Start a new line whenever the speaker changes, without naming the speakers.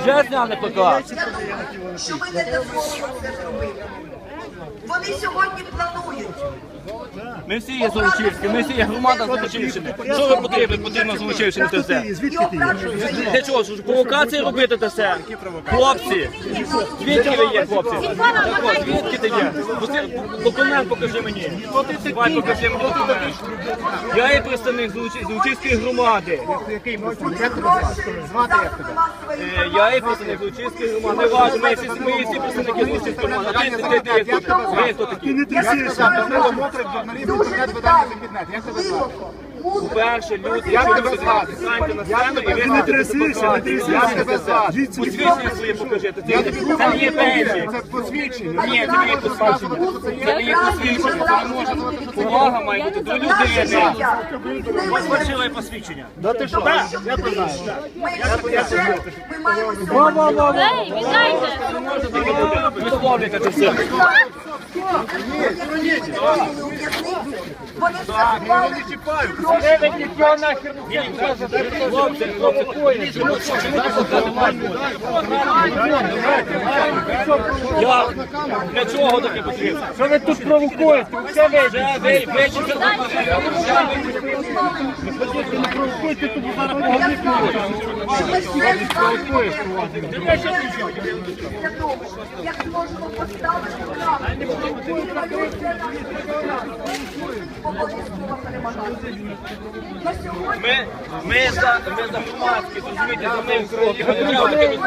Вже зняли
ПК. Що ви не дозволите це зробити. Вони сьогодні планують.
Ми всі є Золочівські, ми всі є громада Золочівщини. Що ви потрібно, потрібно Золочівщини це все? Для чого? Провокації робити це все? Хлопці, звідки ви є, хлопці? Так от, звідки ти є? Документ покажи мені. Давай покажи мені документ. Я є представник Золочі- Золочівської громади. Е, Я є представник Лучинської громади. Не важливо, ми всі, ми всі представники Лучинської громади. Ти, ти, ти, ти, хто? ви хто такі?
Дуже питання.
По-перше, люди, якщо ви станьте на сцену і ви
не трясися, не трясися.
Посвідчення своє покажете. Це це не є пенсія.
Це посвідчення.
Ні, це не є посвідчення. Це не є посвідчення. Це не може бути. Повага має бути до людини. Ось фальшиве посвідчення.
Ми як бюджет, ми маємо сьогодні.
Ей, вітайте!
Висловлюйте це все.
Вони сказали,
Хлопці, хлопці, коїни, чому чому так сказати мають бути? Я для чого таке потрібно? Що ви тут провокуєте? Все ви чи
ми все як можемо поставити.
Ми, за громадські, розумієте, за ним Україні.